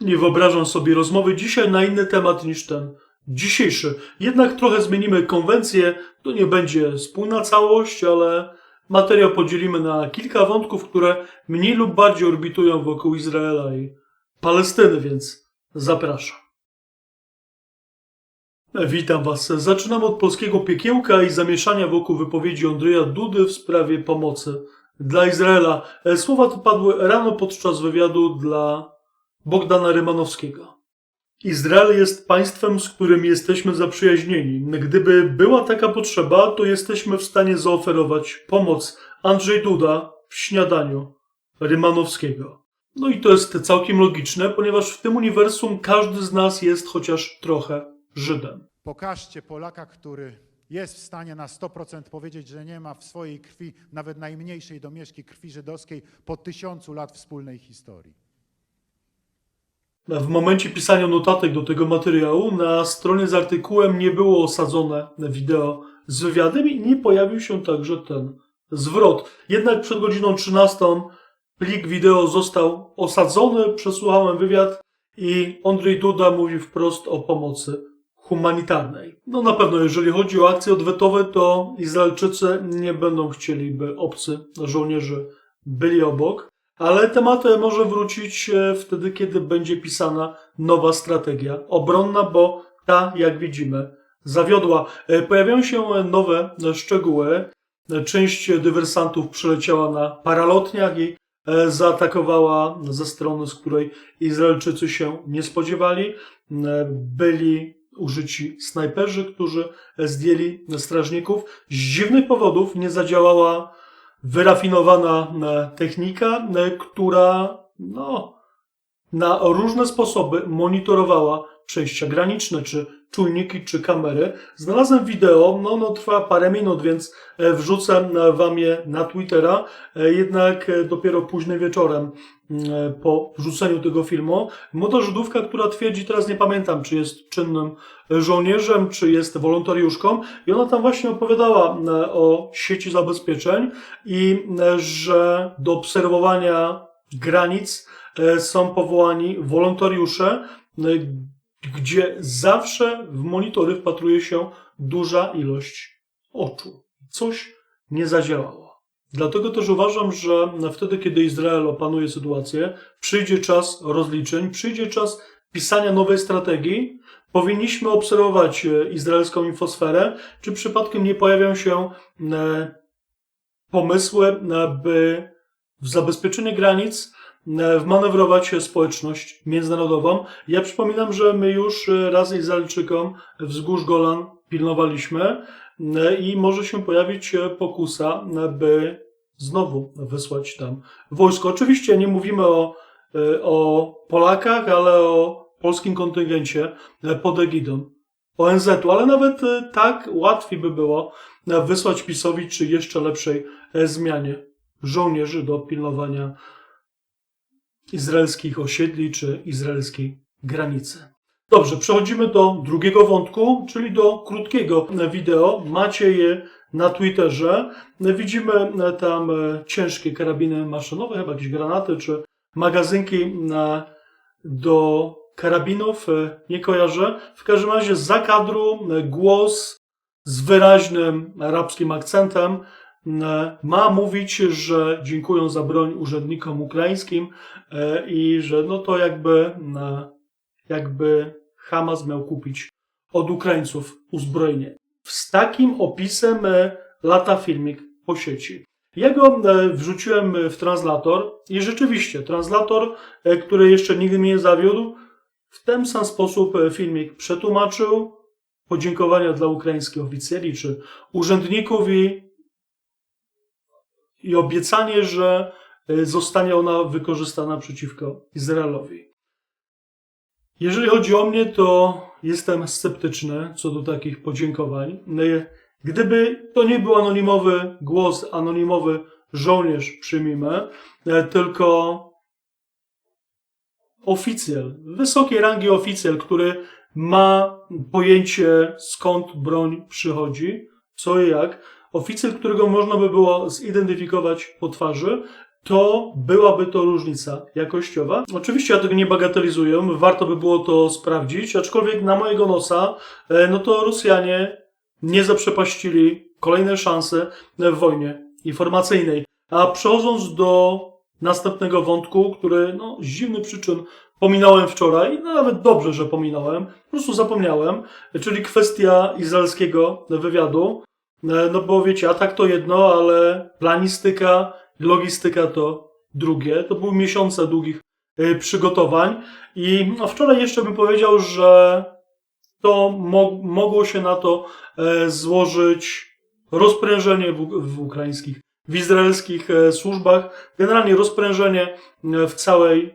Nie wyobrażam sobie rozmowy dzisiaj na inny temat niż ten dzisiejszy. Jednak trochę zmienimy konwencję. To nie będzie spójna całość, ale materiał podzielimy na kilka wątków, które mniej lub bardziej orbitują wokół Izraela i Palestyny, więc zapraszam. Witam Was. Zaczynam od polskiego piekiełka i zamieszania wokół wypowiedzi Andrzeja Dudy w sprawie pomocy dla Izraela. E, Słowa te padły rano podczas wywiadu dla Bogdana Rymanowskiego. Izrael jest państwem, z którym jesteśmy zaprzyjaźnieni. Gdyby była taka potrzeba, to jesteśmy w stanie zaoferować pomoc. Andrzej Duda w śniadaniu Rymanowskiego. No i to jest całkiem logiczne, ponieważ w tym uniwersum każdy z nas jest chociaż trochę Żydem. Pokażcie Polaka, który jest w stanie na 100% powiedzieć, że nie ma w swojej krwi nawet najmniejszej domieszki krwi żydowskiej po tysiącu lat wspólnej historii. W momencie pisania notatek do tego materiału na stronie z artykułem nie było osadzone wideo z wywiadem i nie pojawił się także ten zwrot. Jednak przed godziną 13 plik wideo został osadzony, przesłuchałem wywiad i Andrzej Duda mówi wprost o pomocy humanitarnej. No na pewno, jeżeli chodzi o akcje odwetowe, to Izraelczycy nie będą chcieli, by obcy żołnierze byli obok. Ale temat może wrócić e, wtedy, kiedy będzie pisana nowa strategia obronna, bo ta, jak widzimy, zawiodła. E, Pojawiają się nowe szczegóły. E, Część dywersantów przyleciała na paralotniach i zaatakowała ze strony, z której Izraelczycy się nie spodziewali. Byli użyci snajperzy, którzy zdjęli strażników. Z dziwnych powodów nie zadziałała wyrafinowana e, technika, e, która no, na różne sposoby monitorowała przejścia graniczne, czy czujniki, czy kamery. Znalazłem wideo, no ono trwa parę minut, więc e, wrzucę wam je na Twittera, jednak dopiero późnym wieczorem po wrzuceniu tego filmu. Młoda Żydówka, która twierdzi, teraz nie pamiętam, czy jest czynnym żołnierzem, czy jest wolontariuszką i ona tam właśnie opowiadała e, o sieci zabezpieczeń i e, że do obserwowania granic e, są powołani wolontariusze, e, gdzie zawsze w monitory wpatruje się duża ilość oczu. Coś nie zadziałało. Dlatego też uważam, że wtedy, kiedy Izrael opanuje sytuację, przyjdzie czas rozliczeń, przyjdzie czas pisania nowej strategii. Powinniśmy obserwować e, izraelską infosferę, czy przypadkiem nie pojawią się e, pomysły, e, by w zabezpieczenie granic wmanewrować społeczność międzynarodową. Ja przypominam, że my już raz Izraelczykom wzgórz Golan pilnowaliśmy i może się pojawić e, pokusa, e, by znowu wysłać tam wojsko. Oczywiście nie mówimy o, e, o Polakach, ale o polskim kontyngencie pod egidą ONZ-u, ale nawet tak łatwiej by było wysłać PiSowi czy jeszcze lepszej zmianie żołnierzy do pilnowania izraelskich osiedli czy izraelskiej granicy. Dobrze, przechodzimy do drugiego wątku, czyli do krótkiego wideo. Macie je na Twitterze. Widzimy tam e, ciężkie karabiny maszynowe, chyba jakieś granaty czy magazynki na, do karabinów. e, Nie kojarzę. W każdym razie za kadru e, głos z wyraźnym arabskim akcentem e, ma mówić, że dziękują za broń urzędnikom ukraińskim e, i że no to jakby, e, jakby Hamas miał kupić od Ukraińców uzbrojenie. Z takim opisem e, lata filmik po sieci. Ja go e, wrzuciłem w translator i rzeczywiście translator, e, który jeszcze nigdy mnie nie zawiódł, w ten sam sposób e, filmik przetłumaczył podziękowania dla ukraińskich oficjeli czy urzędników i, i obiecanie, że e, zostanie ona wykorzystana przeciwko Izraelowi. Jeżeli chodzi o mnie, to jestem sceptyczny co do takich podziękowań. E, Gdyby to nie był anonimowy głos, anonimowy żołnierz, przyjmijmy, e, tylko oficjel, wysokiej rangi oficjel, który ma pojęcie skąd broń przychodzi, co i jak, oficjel, którego można by było zidentyfikować po twarzy to byłaby to różnica jakościowa. Oczywiście ja tego nie bagatelizuję, warto by było to sprawdzić, aczkolwiek na mojego nosa, e, no to Rosjanie nie zaprzepaścili kolejnej szansy w wojnie informacyjnej. A przechodząc do następnego wątku, który no, z dziwnych przyczyn pominąłem wczoraj, no nawet dobrze, że pominąłem, po prostu zapomniałem, czyli kwestia izraelskiego wywiadu. E, No bo wiecie, atak to jedno, ale planistyka, logistyka to drugie. To były miesiące długich e, przygotowań i no, wczoraj jeszcze bym powiedział, że to mo- mogło się na to e, złożyć rozprężenie w, w ukraińskich, w izraelskich e, służbach, generalnie rozprężenie w całej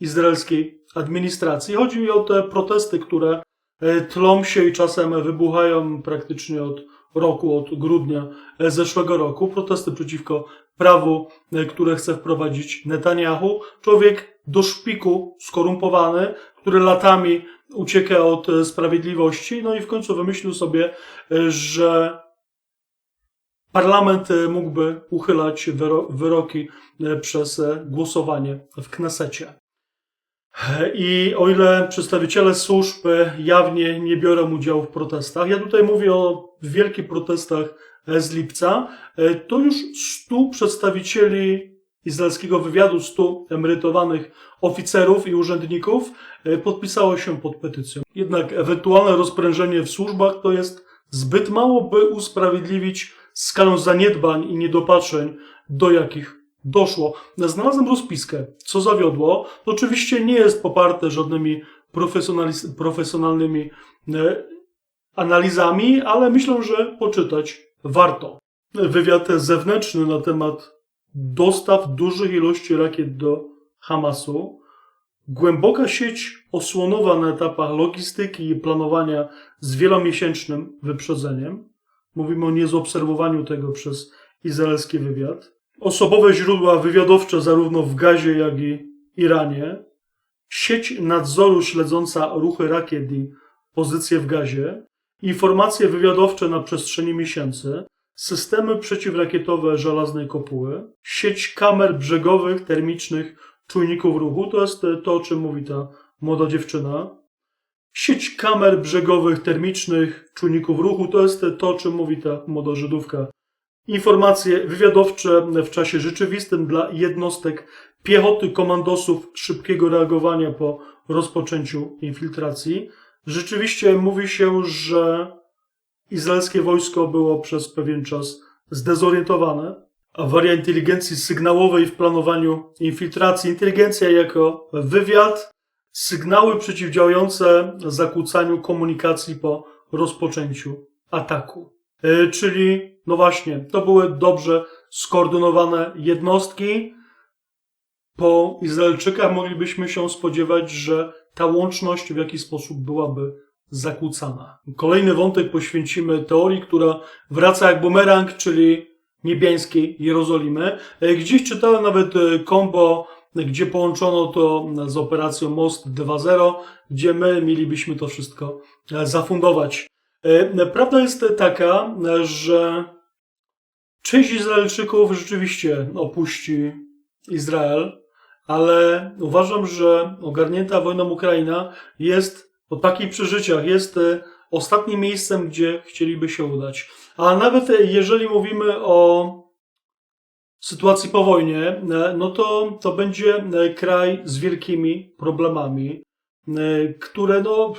izraelskiej administracji. Chodzi mi o te protesty, które tlą się i czasem wybuchają praktycznie od roku, od grudnia e, zeszłego roku. Protesty przeciwko prawu, e, które chce wprowadzić Netanyahu. Człowiek do szpiku skorumpowany, który latami ucieka od e, sprawiedliwości, no i w końcu wymyślił sobie, że parlament mógłby uchylać wyro- wyroki przez głosowanie w Knesecie. I o ile przedstawiciele służb jawnie nie biorą udziału w protestach, ja tutaj mówię o wielkich protestach z lipca, e, to już 100 przedstawicieli izraelskiego wywiadu, 100 emerytowanych oficerów i urzędników e, podpisało się pod petycją. Jednak ewentualne rozprężenie w służbach to jest zbyt mało, by usprawiedliwić skalę zaniedbań i niedopatrzeń, do jakich doszło. Znalazłem rozpiskę, co zawiodło. To oczywiście nie jest poparte żadnymi profesjonalnymi e, analizami, ale myślę, że poczytać warto. Wywiad zewnętrzny na temat dostaw dużych ilości rakiet do Hamasu, głęboka sieć osłonowa na etapach logistyki i planowania z wielomiesięcznym wyprzedzeniem. Mówimy o niezobserwowaniu tego przez izraelski wywiad. Osobowe źródła wywiadowcze zarówno w Gazie, jak i Iranie. Sieć nadzoru śledząca ruchy rakiet i pozycje w Gazie. Informacje wywiadowcze na przestrzeni miesięcy. Systemy przeciwrakietowe żelaznej kopuły. Sieć kamer brzegowych, termicznych, czujników ruchu. To jest to, o czym mówi ta młoda dziewczyna. Sieć kamer brzegowych, termicznych, czujników ruchu. To jest to, o czym mówi ta młoda Żydówka informacje wywiadowcze w czasie rzeczywistym dla jednostek piechoty komandosów szybkiego reagowania po rozpoczęciu infiltracji. Rzeczywiście mówi się, że izraelskie wojsko było przez pewien czas zdezorientowane. Awaria inteligencji sygnałowej w planowaniu infiltracji. Inteligencja jako wywiad, sygnały przeciwdziałające zakłócaniu komunikacji po rozpoczęciu ataku. E, Czyli, no właśnie, to były dobrze skoordynowane jednostki. Po Izraelczykach moglibyśmy się spodziewać, że ta łączność w jakiś sposób byłaby zakłócana. Kolejny wątek poświęcimy teorii, która wraca jak bumerang, czyli niebiańskiej Jerozolimy. E, Gdzieś czytałem nawet e, kombo, gdzie połączono to z operacją Most 2.0, gdzie my mielibyśmy to wszystko e, zafundować. E, Prawda jest taka, że część Izraelczyków rzeczywiście opuści Izrael, ale uważam, że ogarnięta wojną Ukraina jest po takich przeżyciach, jest e, ostatnim miejscem, gdzie chcieliby się udać. A nawet e, jeżeli mówimy o sytuacji po wojnie, no to to będzie kraj z wielkimi problemami, które no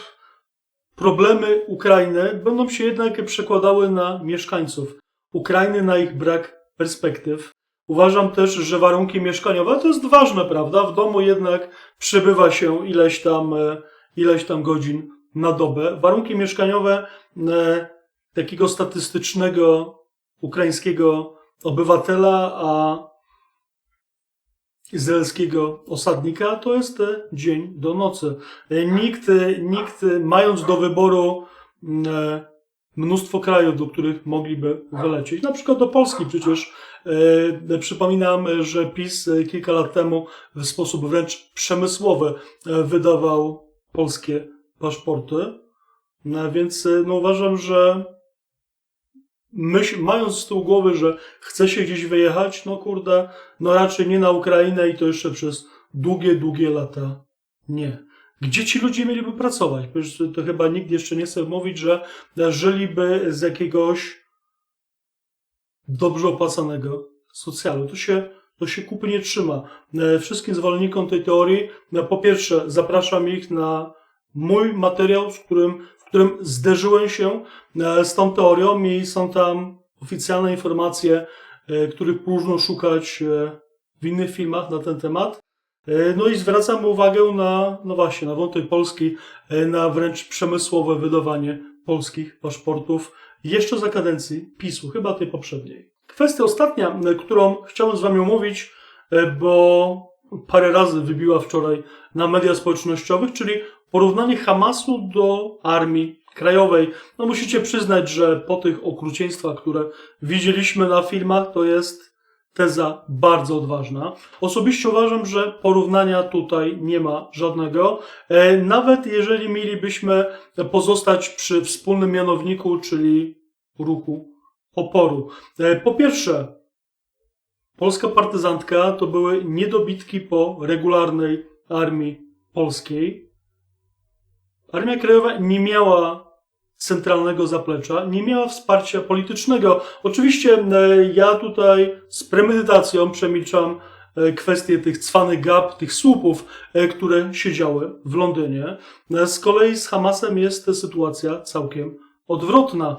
problemy Ukrainy będą się jednak przekładały na mieszkańców Ukrainy, na ich brak perspektyw. Uważam też, że warunki mieszkaniowe to jest ważne, prawda? W domu jednak przebywa się ileś tam, e, ileś tam godzin na dobę. Warunki mieszkaniowe e, takiego statystycznego ukraińskiego obywatela, a izraelskiego osadnika to jest e, dzień do nocy. E, Nikt, e, nikt mając do wyboru m, e, mnóstwo krajów, do których mogliby wylecieć, na przykład do Polski przecież przypominam, że PiS kilka lat temu w sposób wręcz przemysłowy wydawał polskie paszporty, no, więc no, uważam, że myśl, mając z tyłu głowy, że chce się gdzieś wyjechać, no kurde, no raczej nie na Ukrainę i to jeszcze przez długie, długie lata nie. Gdzie ci ludzie mieliby pracować? To- chyba nikt jeszcze nie chce mówić, że żyliby z jakiegoś dobrze opłacanego socjalu. To się, to się kupy nie trzyma. E, Wszystkim zwolennikom tej teorii, no, po pierwsze, zapraszam ich na mój materiał, z którym, którym zderzyłem się e, z tą teorią i są tam oficjalne informacje, e, których próżno szukać e, w innych filmach na ten temat. No i zwracam uwagę na, no właśnie, na wątek Polski, na wręcz przemysłowe wydawanie polskich paszportów jeszcze za kadencji PiSu, chyba tej poprzedniej. Kwestia ostatnia, którą chciałem z Wami omówić, bo parę razy wybiła wczoraj na mediach społecznościowych, czyli porównanie Hamasu do armii krajowej. No musicie przyznać, że po tych okrucieństwach, które widzieliśmy na filmach, to jest teza bardzo odważna. Osobiście uważam, że porównania tutaj nie ma żadnego. E, Nawet jeżeli mielibyśmy pozostać przy wspólnym mianowniku, czyli ruchu oporu. E, Po pierwsze, polska partyzantka to były niedobitki po regularnej armii polskiej. Armia Krajowa nie miała centralnego zaplecza, nie miała wsparcia politycznego. Oczywiście e, ja tutaj z premedytacją przemilczam e, kwestię tych cwanych gap, tych słupów, e, które siedziały w Londynie. Z kolei z Hamasem jest sytuacja całkiem odwrotna.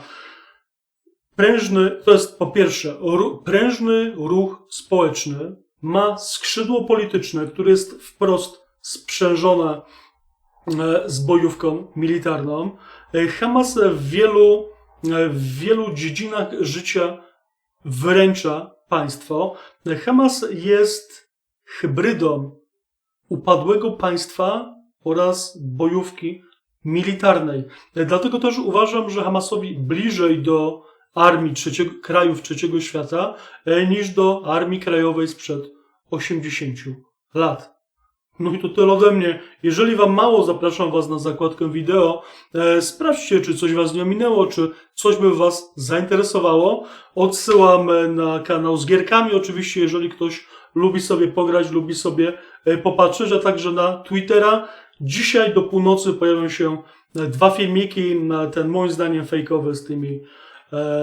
Prężny, to jest po pierwsze, prężny ruch społeczny ma skrzydło polityczne, które jest wprost sprzężone z bojówką militarną. E, Hamas w wielu, e, w wielu dziedzinach życia wyręcza państwo. E, Hamas jest hybrydą upadłego państwa oraz bojówki militarnej. E, Dlatego też uważam, że Hamasowi bliżej do armii trzeciego, krajów trzeciego świata e, niż do armii krajowej sprzed 80 lat. No i to tyle ode mnie. Jeżeli Wam mało, zapraszam Was na zakładkę wideo. E, sprawdźcie, czy coś Was nie ominęło, czy coś by Was zainteresowało. Odsyłam e, na kanał z gierkami, oczywiście, jeżeli ktoś lubi sobie pograć, lubi sobie e, popatrzeć, a także na Twittera. Dzisiaj do północy pojawią się e, dwa filmiki, ten moim zdaniem fejkowy z tymi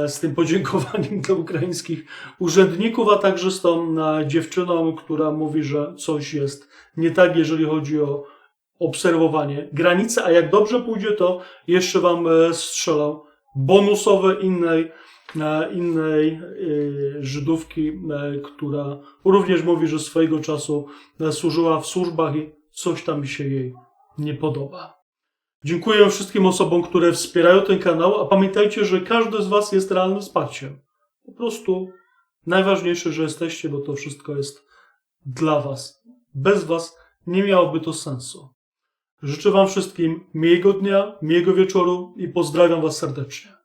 z tym podziękowaniem dla ukraińskich urzędników, a także z tą e, dziewczyną, która mówi, że coś jest nie tak, jeżeli chodzi o obserwowanie granicy, a jak dobrze pójdzie, to jeszcze Wam e, strzelą bonusowe innej, e, innej e, Żydówki, e, która również mówi, że swojego czasu e, służyła w służbach i coś tam się jej nie podoba. Dziękuję wszystkim osobom, które wspierają ten kanał, a pamiętajcie, że każdy z Was jest realnym wsparciem. Po prostu najważniejsze, że jesteście, bo to wszystko jest dla Was. Bez Was nie miałoby to sensu. Życzę Wam wszystkim miłego dnia, miłego wieczoru i pozdrawiam Was serdecznie.